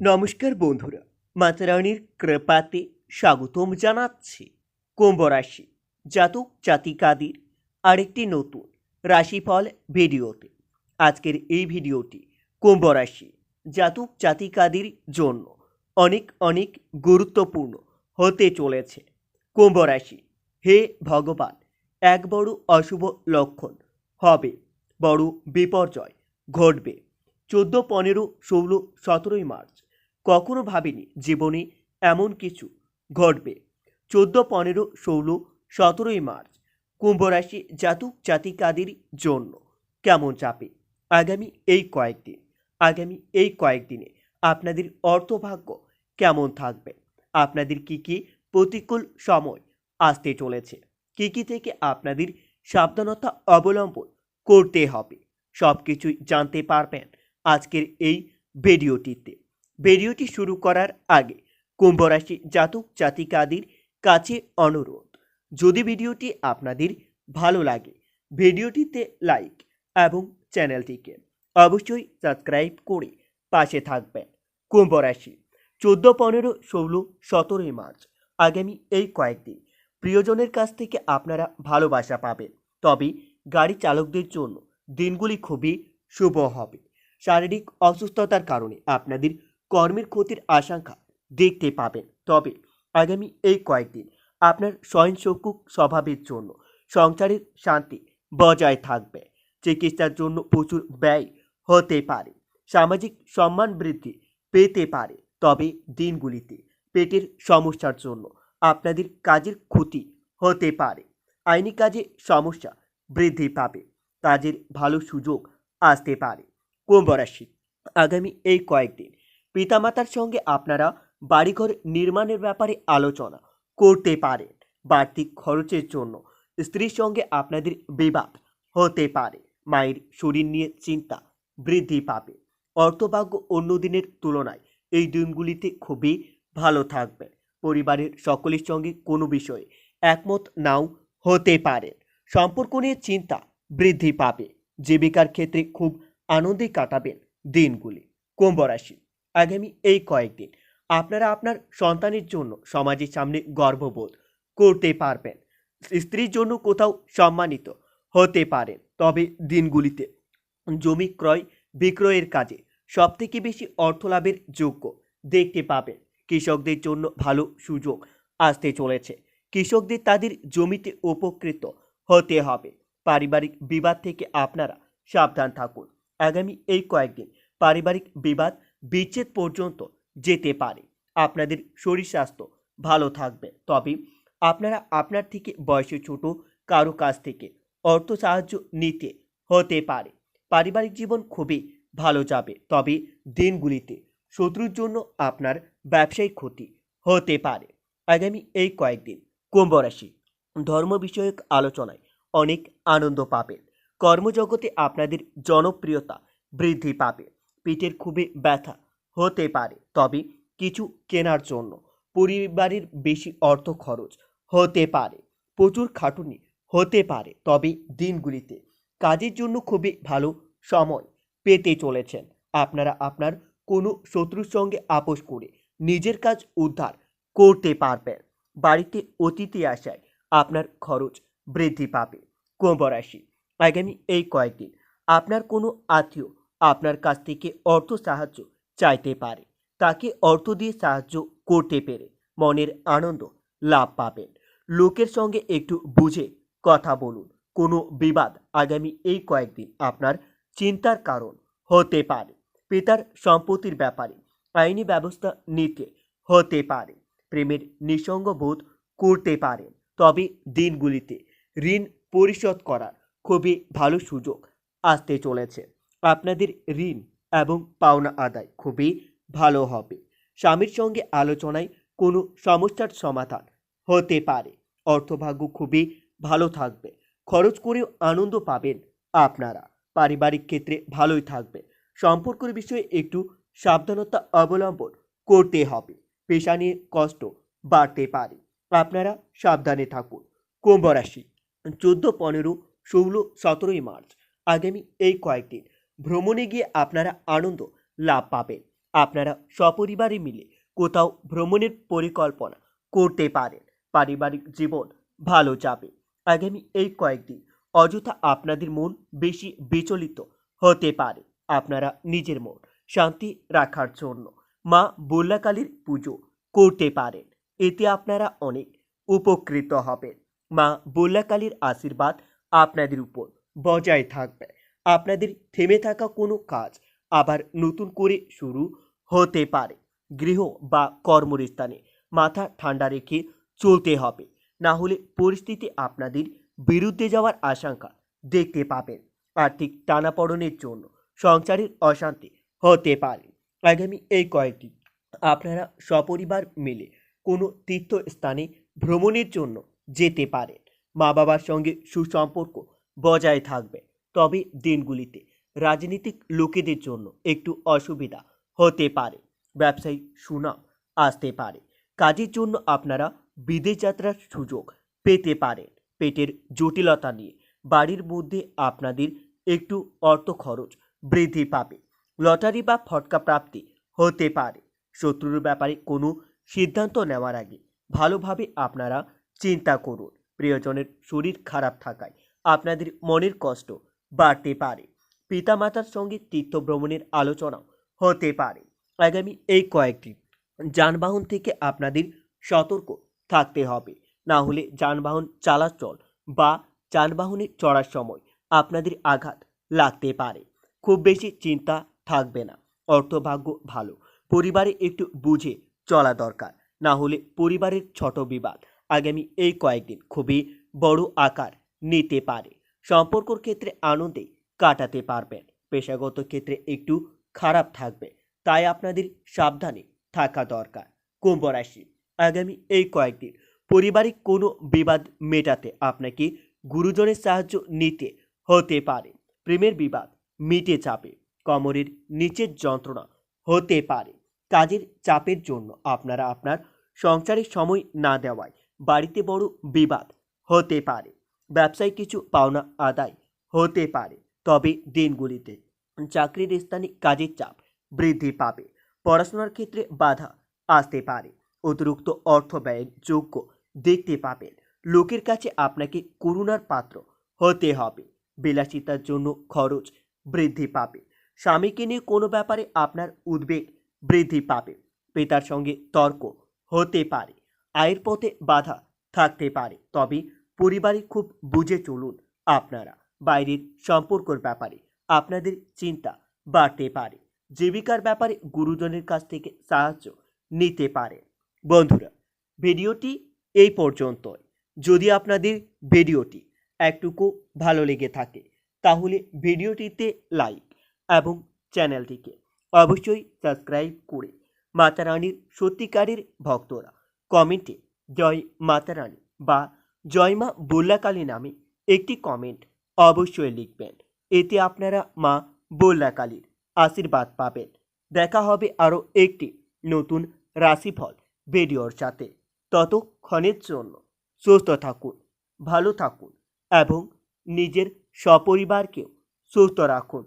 নমস্কার বন্ধুরা মাতারানির কৃপাতে স্বাগতম জানাচ্ছি। কুম্ভ রাশি, জাতক জাতিকাদের আরেকটি নতুন রাশিফল ভিডিওতে। আজকের এই ভিডিওটি কুম্ভ রাশি, জাতক জাতিকাদের জন্য অনেক অনেক গুরুত্বপূর্ণ হতে চলেছে। কুম্ভ রাশি, হে ভগবান, এক বড় অশুভ লক্ষণ হবে, বড় বিপর্যয় ঘটবে। চোদ্দ, পনেরো, ষোলো, সতেরোই মার্চ কখনো ভাবিনি জীবনে এমন কিছু ঘটবে। চোদ্দ, পনেরো, ষোলো, সতেরোই মার্চ, কুম্ভ রাশি জাতক জাতিকাদের জন্য কেমন চাপে? আগামী এই কয়েকদিন, আগামী এই কয়েকদিনে আপনাদের অর্থভাগ্য কেমন থাকবে? আপনাদের কি কি প্রতিকূল সময় আসতে চলেছে? কি কি থেকে আপনাদের সাবধানতা অবলম্বন করতে হবে? সব কিছুই জানতে পারবেন আজকের এই ভিডিওটিতে। ভিডিওটি শুরু করার আগে কুম্ভ রাশি জাতক জাতিকাদের কাছে অনুরোধ। যদি ভিডিওটি আপনাদের ভালো লাগে, ভিডিওটিতে লাইক এবং চ্যানেলটিকে অবশ্যই সাবস্ক্রাইব করে পাশে থাকবেন। কুম্ভ রাশি চোদ্দ, পনেরো, ষোলো সতেরোই মার্চ আগামী এই কয়েকদিন প্রিয়জনের কাছ থেকে আপনারা ভালোবাসা পাবেন। তবে গাড়ি চালকদের জন্য দিনগুলি খুবই শুভ হবে। শারীরিক অসুস্থতার কারণে আপনাদের কর্মের ক্ষতির আশঙ্কা দেখতে পাবেন। তবে আগামী এই কয়েকদিন আপনার স্বয়ংশকুক স্বভাবের জন্য সংসারের শান্তি বজায় থাকবে। চিকিৎসার জন্য প্রচুর ব্যয় হতে পারে। সামাজিক সম্মান বৃদ্ধি পেতে পারে। তবে দিনগুলিতে পেটের সমস্যার জন্য আপনাদের কাজের ক্ষতি হতে পারে। আইনি কাজে সমস্যা বৃদ্ধি পাবে। কাজের ভালো সুযোগ আসতে পারে। কুম্ভ রাশি। আগামী এই কয়েকদিন পিতামাতার সঙ্গে আপনারা বাড়িঘর নির্মাণের ব্যাপারে আলোচনা করতে পারেন বাড়তি খরচের জন্য। স্ত্রীর সঙ্গে আপনাদের বিবাদ হতে পারে। মায়ের শরীর নিয়ে চিন্তা বৃদ্ধি পাবে। অর্থভাগ্য অন্য দিনের তুলনায় এই দিনগুলিতে খুবই ভালো থাকবে। পরিবারের সকলের সঙ্গে কোনো বিষয়ে একমত নাও হতে পারে। সম্পর্ক নিয়ে চিন্তা বৃদ্ধি পাবে। জীবিকার ক্ষেত্রে খুব আনন্দে কাটাবেন দিনগুলি। কুম্ভ রাশি। আগামী এই কয়েকদিন। আপনারা আপনার সন্তানের জন্য সমাজের সামনে গর্ববোধ করতে পারবেন। স্ত্রীর জন্য কোথাও সম্মানিত হতে পারেন, তবে দিনগুলিতে জমি ক্রয়, বিক্রয়ের কাজে সবথেকে বেশি অর্থ লাভের যোগ্য দেখতে পাবেন। কৃষকদের জন্য ভালো সুযোগ আসতে চলেছে। কৃষকদের তাদের জমিতে উপকৃত হতে হবে। পারিবারিক বিবাদ থেকে আপনারা সাবধান থাকুন। আগামী এই কয়েকদিন পারিবারিক বিবাদ বিচ্ছেদ পর্যন্ত যেতে পারে। আপনাদের শরীর স্বাস্থ্য ভালো থাকবে। তবে আপনারা আপনার থেকে বয়সে ছোট, কারও কাছ থেকে অর্থ সাহায্য নিতে হতে পারে। পারিবারিক জীবন খুবই ভালো যাবে। তবে দিনগুলিতে শত্রুর জন্য আপনার ব্যবসায়িক ক্ষতি হতে পারে। আগামী এই কয়েকদিন কুম্ভ রাশি ধর্ম বিষয়ক আলোচনায় অনেক আনন্দ পাবেন। কর্মজগতে আপনাদের জনপ্রিয়তা বৃদ্ধি পাবে। পিঠের খুবই ব্যথা হতে পারে। তবে কিছু কেনার জন্য পরিবারের বেশি অর্থ খরচ হতে পারে। প্রচুর খাটুনি হতে পারে, তবে দিনগুলিতে কাজের জন্য খুবই ভালো সময় পেতে চলেছেন। আপনারা আপনার কোনো শত্রুর সঙ্গে আপোষ করে নিজের কাজ উদ্ধার করতে পারবেন। বাড়িতে অতিথি আসায় আপনার খরচ বৃদ্ধি পাবে। কুম্ভ রাশি, আগামী এই কয়েকদিন আপনার কোনো আত্মীয় আপনার কাছ থেকে অর্থ সাহায্য চাইতে পারে। তাকে অর্থ দিয়ে সাহায্য করতে পেরে মনের আনন্দ লাভ পাবেন। লোকের সঙ্গে একটু বুঝে কথা বলুন। কোনো বিবাদ আগামী এই কয়েকদিন আপনার চিন্তার কারণ হতে পারে। পিতার সম্পত্তির ব্যাপারে আইনি ব্যবস্থা নিতে হতে পারে। প্রেমের নিঃসঙ্গ বোধ করতে পারেন। তবে দিনগুলিতে ঋণ পরিশোধ করার খুবই ভালো সুযোগ আসতে চলেছে। আপনাদের ঋণ এবং পাওনা আদায় খুবই ভালো হবে। স্বামীর সঙ্গে আলোচনায় কোনো সমস্যার সমাধান হতে পারে। অর্থভাগ্য খুবই ভালো থাকবে। খরচ করেও আনন্দ পাবেন আপনারা। পারিবারিক ক্ষেত্রে ভালোই থাকবে। সম্পর্কের বিষয়ে একটু সাবধানতা অবলম্বন করতে হবে। পেশা নিয়ে কষ্ট বাড়তে পারে। আপনারা সাবধানে থাকুন। কুম্ভ রাশি, চোদ্দ, পনেরো, ষোলো, সতেরোই মার্চ। আগামী এই কয়েকদিন ভ্রমণে গিয়ে আপনারা আনন্দ লাভ পাবেন। আপনারা সপরিবারে মিলে কোথাও ভ্রমণের পরিকল্পনা করতে পারেন। পারিবারিক জীবন ভালো যাবে। আগামী এই কয়েকদিন অযথা আপনাদের মন বেশি বিচলিত হতে পারে। আপনারা নিজের মন শান্তি রাখার জন্য মা বল্লাকালীর পুজো করতে পারেন। এতে আপনারা অনেক উপকৃত হবেন। মা বল্লাকালীর আশীর্বাদ আপনাদের উপর বজায় থাকবে। আপনাদের থেমে থাকা কোনো কাজ আবার নতুন করে শুরু হতে পারে। গৃহ বা কর্মস্থানে মাথা ঠান্ডা রেখে চলতে হবে। না হলে পরিস্থিতি আপনাদের বিরুদ্ধে যাওয়ার আশঙ্কা দেখতে পাবেন। আর্থিক টানাপড়নের জন্য সংসারের অশান্তি হতে পারে। আগামী এই কয়েকদিন আপনারা সপরিবার মিলে কোনো তীর্থস্থানে ভ্রমণের জন্য যেতে পারেন। মা বাবার সঙ্গে সুসম্পর্ক বজায় থাকবে। তবে দিনগুলিতে রাজনীতিক লোকেদের জন্য একটু অসুবিধা হতে পারে। ব্যবসায়ী সুনাম আসতে পারে। কাজের জন্য আপনারা বিদেশ যাত্রার সুযোগ পেতে পারেন। পেটের জটিলতা নিয়ে বাড়ির মধ্যে আপনাদের একটু অর্থ খরচ বৃদ্ধি পাবে। লটারি বা ফটকা প্রাপ্তি হতে পারে। শত্রুর ব্যাপারে কোনো সিদ্ধান্ত নেওয়ার আগে ভালোভাবে আপনারা চিন্তা করুন। প্রিয়জনের শরীর খারাপ থাকায় আপনাদের মনের কষ্ট বাড়তে পারে। পিতামাতার সঙ্গে তীর্থ ভ্রমণের আলোচনাও হতে পারে। আগামী এই কয়েকটি যানবাহন থেকে আপনাদের সতর্ক থাকতে হবে। না হলে যানবাহন চলাচল বা যানবাহনে চড়ার সময় আপনাদের আঘাত লাগতে পারে। খুব বেশি চিন্তা থাকবে না। অর্থভাগ্য ভালো। পরিবারে একটু বুঝে চলা দরকার। না হলে পরিবারের ছোট বিবাদ আগামী এই কয়েকদিন খুবই বড় আকার নিতে পারে। সম্পর্কর ক্ষেত্রে আনন্দে কাটাতে পারবেন। পেশাগত ক্ষেত্রে একটু খারাপ থাকবে, তাই আপনাদের সাবধানে থাকা দরকার। কুম্ভ রাশি, আগামী এই কয়েকদিন পারিবারিক কোনো বিবাদ মেটাতে আপনাকে গুরুজনের সাহায্য নিতে হতে পারে। প্রেমের বিবাদ মিটে যাবে, কোমরের নিচের যন্ত্রণা হতে পারে। কাজের চাপের জন্য আপনারা আপনার সংসারের সময় না দেওয়ায় বাড়িতে বড় বিবাদ হতে পারে। ব্যবসায় কিছু পাওনা আদায় হতে পারে, তবে দিনগুলিতে চাকরির স্থানে কাজের চাপ বৃদ্ধি পাবে। পড়াশোনার ক্ষেত্রে বাধা আসতে পারে। অতিরিক্ত অর্থ ব্যয়ের যোগ্য দেখতে পাবেন। লোকের কাছে আপনাকে করুণার পাত্র হতে হবে। বিলাসিতার জন্য খরচ বৃদ্ধি পাবে। স্বামীকে নিয়ে কোনো ব্যাপারে আপনার উদ্বেগ বৃদ্ধি পাবে। পিতার সঙ্গে তর্ক হতে পারে। আয়ের পথে বাধা থাকতে পারে। তবে পরিবারে খুব বুঝে চলুন আপনারা, বাইরের সম্পর্কর ব্যাপারে, আপনাদের চিন্তা বাড়তে পারে, জীবিকার ব্যাপারে গুরুজনের কাছ থেকে সাহায্য নিতে পারে। বন্ধুরা, ভিডিওটি এই পর্যন্তই। যদি আপনাদের ভিডিওটি একটুকু ভালো লেগে থাকে, তাহলে ভিডিওটিতে লাইক এবং চ্যানেলটিকে অবশ্যই সাবস্ক্রাইব করে মাতা রানীর সত্যিকারের ভক্তরা কমেন্টে জয় মাতা রানী বা জয় মা বল্লাকালী নামে একটি কমেন্ট অবশ্যই লিখবেন। এতে আপনারা মা বল্লাকালীর আশীর্বাদ পাবেন। দেখা হবে আরও একটি নতুন রাশিফল ভিডিওর সাথে। ততক্ষণের জন্য সুস্থ থাকুন, ভালো থাকুন এবং নিজের সপরিবারকেও সুস্থ রাখুন।